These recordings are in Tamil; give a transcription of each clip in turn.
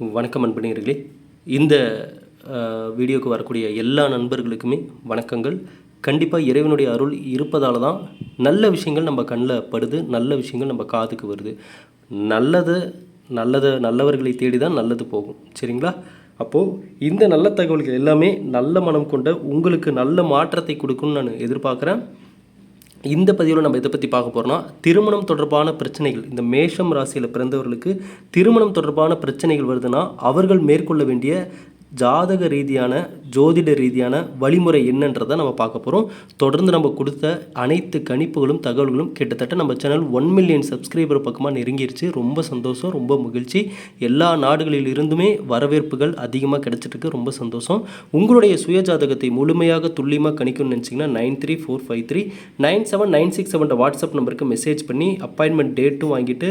வணக்கம் அன்பணியர்களே இந்த வீடியோவுக்கு வீடியோக்கு வரக்கூடிய எல்லா நண்பர்களுக்குமே வணக்கங்கள். கண்டிப்பாக இறைவனுடைய அருள் இருப்பதால தான் நல்ல விஷயங்கள் நம்ம கண்ணில் படுது நல்ல விஷயங்கள் நம்ம காதுக்கு வருது. நல்லது நல்லதை நல்லவர்களை தேடி தான் நல்லது போகும். சரிங்களா? அப்போது இந்த நல்ல தகவல்கள் எல்லாமே நல்ல மனம் கொண்ட உங்களுக்கு நல்ல மாற்றத்தை கொடுக்கும்னு நான் எதிர்பார்க்குறேன். இந்த பதிவில் நம்ம இதை பற்றி பார்க்க போகிறோம்னா திருமணம் தொடர்பான பிரச்சனைகள். இந்த மேஷம் ராசியில் பிறந்தவர்களுக்கு திருமணம் தொடர்பான பிரச்சனைகள் வருதுன்னா அவர்கள் மேற்கொள்ள வேண்டிய ஜாதக ரீதியான ஜோதிட ரீதியான வழிமுறை என்னன்றதை நம்ம பார்க்க போகிறோம் தொடர்ந்து நம்ம கொடுத்த அனைத்து கணிப்புகளும் தகவல்களும் கிட்டத்தட்ட நம்ம சேனல் ஒன் மில்லியன் சப்ஸ்கிரைபர் பக்கமாக நெருங்கிருச்சு. ரொம்ப சந்தோஷம் ரொம்ப மகிழ்ச்சி. எல்லா நாடுகளில் இருந்துமே வரவேற்புகள் அதிகமாக கிடைச்சிட்டு ரொம்ப சந்தோஷம். உங்களுடைய சுய ஜாதகத்தை முழுமையாக துல்லியமாக கணிக்கணும்னு நினச்சிங்கன்னா nine three four five three nine seven nine six seven WhatsApp நம்பருக்கு மெசேஜ் பண்ணி அப்பாயின்மெண்ட் டேட்டும் வாங்கிட்டு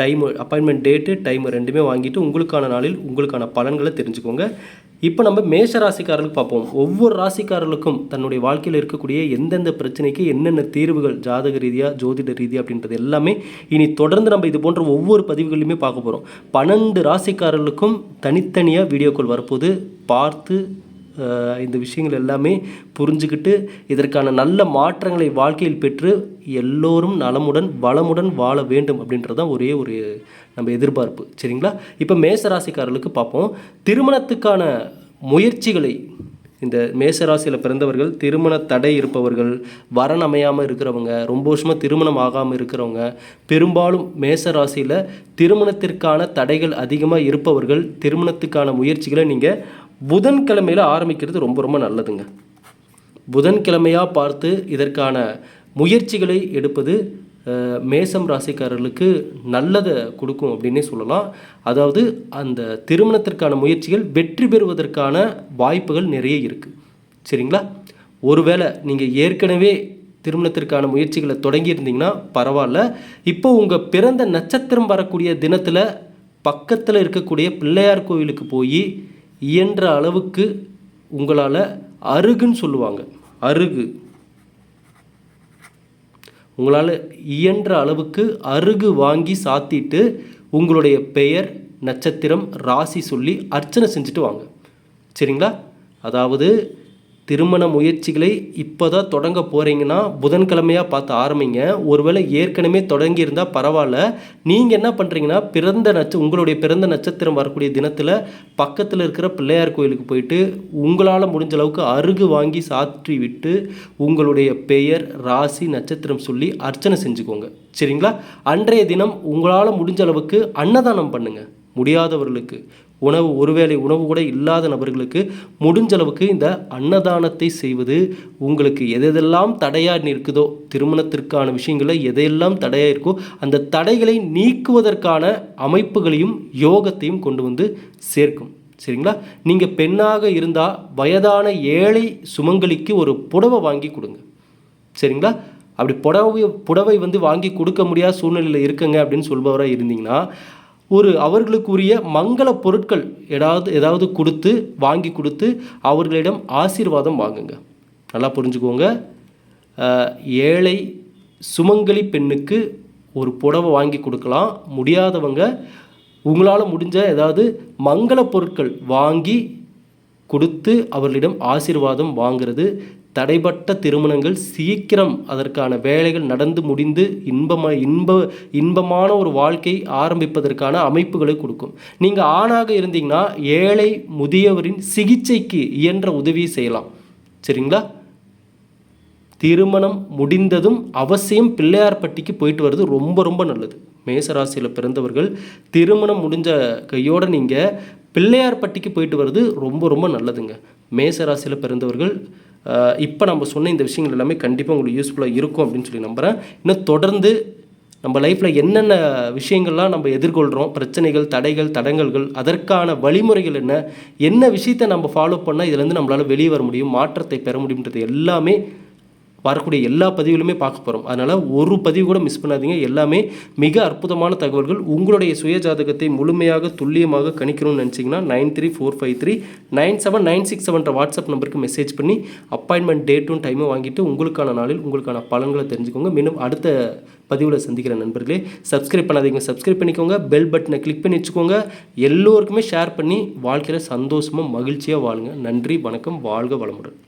டைமு அப்பாயின்மெண்ட் டேட்டு டைம் ரெண்டுமே வாங்கிட்டு உங்களுக்கான நாளில் உங்களுக்கான பலன்களை தெரிஞ்சுக்கோங்க. இப்போ நம்ம மேஷ ராசிக்காரர்களுக்கு பார்ப்போம். ஒவ்வொரு ராசிக்காரர்களுக்கும் தன்னுடைய வாழ்க்கையில் இருக்கக்கூடிய எந்தெந்த பிரச்சனைக்கு என்னென்ன தீர்வுகள் ஜாதக ரீதியாக ஜோதிட ரீதியாக அப்படின்றது எல்லாமே இனி தொடர்ந்து நம்ம இது போன்ற ஒவ்வொரு பதிவுகளையுமே பார்க்க போகிறோம் பன்னெண்டு ராசிக்காரர்களுக்கும் தனித்தனியாக வீடியோக்கள் வரப்போது பார்த்து இந்த விஷயங்கள் எல்லாமே புரிஞ்சுக்கிட்டு இதற்கான நல்ல மாற்றங்களை வாழ்க்கையில் பெற்று எல்லோரும் நலமுடன் வளமுடன் வாழ வேண்டும் அப்படின்றதான் ஒரே ஒரு நம்ம எதிர்பார்ப்பு. சரிங்களா? இப்போ மேசராசிக்காரர்களுக்கு பார்ப்போம். திருமணத்துக்கான முயற்சிகளை இந்த மேசராசியில் பிறந்தவர்கள் திருமண தடை இருப்பவர்கள் வரன் அமையாமல் இருக்கிறவங்க ரொம்ப வருஷமாக திருமணம் ஆகாமல் இருக்கிறவங்க பெரும்பாலும் மேசராசியில் திருமணத்திற்கான தடைகள் அதிகமாக இருப்பவர்கள் திருமணத்துக்கான முயற்சிகளை நீங்கள் புதன்கிழமையில் ஆரம்பிக்கிறது ரொம்ப ரொம்ப நல்லதுங்க. புதன்கிழமையாக பார்த்து இதற்கான முயற்சிகளை எடுப்பது மேசம் ராசிக்காரர்களுக்கு நல்லதை கொடுக்கும் அப்படின்னே சொல்லலாம். அதாவது அந்த திருமணத்திற்கான முயற்சிகள் வெற்றி பெறுவதற்கான வாய்ப்புகள் நிறைய இருக்குது சரிங்களா? ஒருவேளை நீங்கள் ஏற்கனவே திருமணத்திற்கான முயற்சிகளை தொடங்கியிருந்தீங்கன்னா பரவாயில்ல. இப்போ உங்கள் பிறந்த நட்சத்திரம் வரக்கூடிய தினத்தில் பக்கத்தில் இருக்கக்கூடிய பிள்ளையார் கோவிலுக்கு போய் இயன்ற அளவுக்கு உங்களால் அருகுன்னு சொல்லுவாங்க. அருகு. உங்களால் இயன்ற அளவுக்கு அருகு வாங்கி சாத்திட்டு உங்களுடைய பெயர் நட்சத்திரம் ராசி சொல்லி அர்ச்சனை செஞ்சுட்டு வாங்க. சரிங்களா? அதாவது திருமண முயற்சிகளை இப்போ தான் தொடங்க போகிறீங்கன்னா புதன்கிழமையாக பார்த்து ஆரம்பிங்க. ஒருவேளை ஏற்கனவே தொடங்கியிருந்தால் பரவாயில்ல. நீங்கள் என்ன பண்ணுறீங்கன்னா பிறந்த நட்ச உங்களுடைய பிறந்த நட்சத்திரம் வரக்கூடிய தினத்தில் பக்கத்தில் இருக்கிற பிள்ளையார் கோயிலுக்கு போயிட்டு உங்களால் முடிஞ்ச அளவுக்கு அருகு வாங்கி சாற்றி விட்டு உங்களுடைய பெயர் ராசி நட்சத்திரம் சொல்லி அர்ச்சனை செஞ்சுக்கோங்க. சரிங்களா? அன்றைய தினம் உங்களால் முடிஞ்ச அளவுக்கு அன்னதானம் பண்ணுங்கள் முடியாதவர்களுக்கு. உணவு ஒருவேளை உணவு கூட இல்லாத நபர்களுக்கு முடிஞ்சளவுக்கு இந்த அன்னதானத்தை செய்வது உங்களுக்கு எதெல்லாம் தடையாக நிற்குதோ திருமணத்திற்கான விஷயங்களில் எதையெல்லாம் தடையாக இருக்கோ அந்த தடைகளை நீக்குவதற்கான அமைப்புகளையும் யோகத்தையும் கொண்டு வந்து சேர்க்கும். சரிங்களா? நீங்கள் பெண்ணாக இருந்தால் வயதான ஏழை சுமங்கலிக்கு ஒரு புடவை வாங்கி கொடுங்க. சரிங்களா? அப்படி புடவை புடவை வந்து வாங்கி கொடுக்க முடியாத சூழ்நிலையில் இருக்குங்க அப்படின்னு சொல்பவராக இருந்தீங்கன்னா ஒரு அவர்களுக்குரிய மங்கள பொருட்கள் ஏதாவது ஏதாவது கொடுத்து வாங்கி கொடுத்து அவர்களிடம் ஆசீர்வாதம் வாங்குங்க. நல்லா புரிஞ்சுக்கோங்க. ஏழை சுமங்கலி பெண்ணுக்கு ஒரு புடவை வாங்கி கொடுக்கலாம். முடியாதவங்க உங்களால் முடிஞ்ச ஏதாவது மங்கள பொருட்கள் வாங்கி கொடுத்து அவர்களிடம் ஆசீர்வாதம் வாங்கிறது தடைப்பட்ட திருமணங்கள் சீக்கிரம் அதற்கான வேலைகள் நடந்து முடிந்து இன்பமா இன்ப இன்பமான ஒரு வாழ்க்கை ஆரம்பிப்பதற்கான அமைப்புகளை கொடுக்கும். நீங்கள் ஆணாக இருந்தீங்கன்னா ஏழை முதியவரின் சிகிச்சைக்கு இயன்ற உதவியை செய்யலாம். சரிங்களா? திருமணம் முடிந்ததும் அவசியம் பிள்ளையார்பட்டிக்கு போயிட்டு வர்றது ரொம்ப ரொம்ப நல்லது. மேசராசியில் பிறந்தவர்கள் திருமணம் முடிஞ்ச கையோட நீங்கள் பிள்ளையார்பட்டிக்கு போயிட்டு வர்றது ரொம்ப ரொம்ப நல்லதுங்க. மேசராசியில் பிறந்தவர்கள் இப்போ நம்ம சொன்ன இந்த விஷயங்கள் எல்லாமே கண்டிப்பாக உங்களுக்கு யூஸ்ஃபுல்லாக இருக்கும் அப்படின்னு சொல்லி நம்புகிறேன் இன்னும் தொடர்ந்து நம்ம லைஃப்பில் என்னென்ன விஷயங்கள்லாம் நம்ம எதிர்கொள்கிறோம் பிரச்சனைகள் தடைகள் தடங்கல்கள் அதற்கான வழிமுறைகள் என்ன என்ன விஷயத்தை நம்ம ஃபாலோ பண்ணால் இதுலேருந்து நம்மளால் வெளியே வர முடியும் மாற்றத்தை பெற முடியுன்றது எல்லாமே வரக்கூடிய எல்லா பதிவுகளுமே பார்க்க போகிறோம் அதனால் ஒரு பதிவு கூட மிஸ் பண்ணாதீங்க. எல்லாமே மிக அற்புதமான தகவல்கள். உங்களுடைய சுய ஜாதகத்தை முழுமையாக துல்லியமாக கணிக்கணும்னு நினச்சிங்கன்னா nine three four five three nine seven nine six செவன்ற WhatsApp நம்பருக்கு மெசேஜ் பண்ணி அப்பாயின்மெண்ட் டேட்டும் டைமும் வாங்கிட்டு உங்களுக்கான நாளில் உங்களுக்கான பலன்களை தெரிஞ்சுக்கோங்க. மீண்டும் அடுத்த பதிவில் சந்திக்கிற நண்பர்களே சப்ஸ்கிரைப் பண்ணாதீங்க. சப்ஸ்கிரைப் பண்ணிக்கோங்க. பெல் பட்டனை கிளிக் பண்ணி வச்சுக்கோங்க. எல்லோருக்குமே ஷேர் பண்ணி வாழ்க்கையில் சந்தோஷமாக மகிழ்ச்சியாக வாழுங்க. நன்றி வணக்கம். வாழ்க வளமுடன்.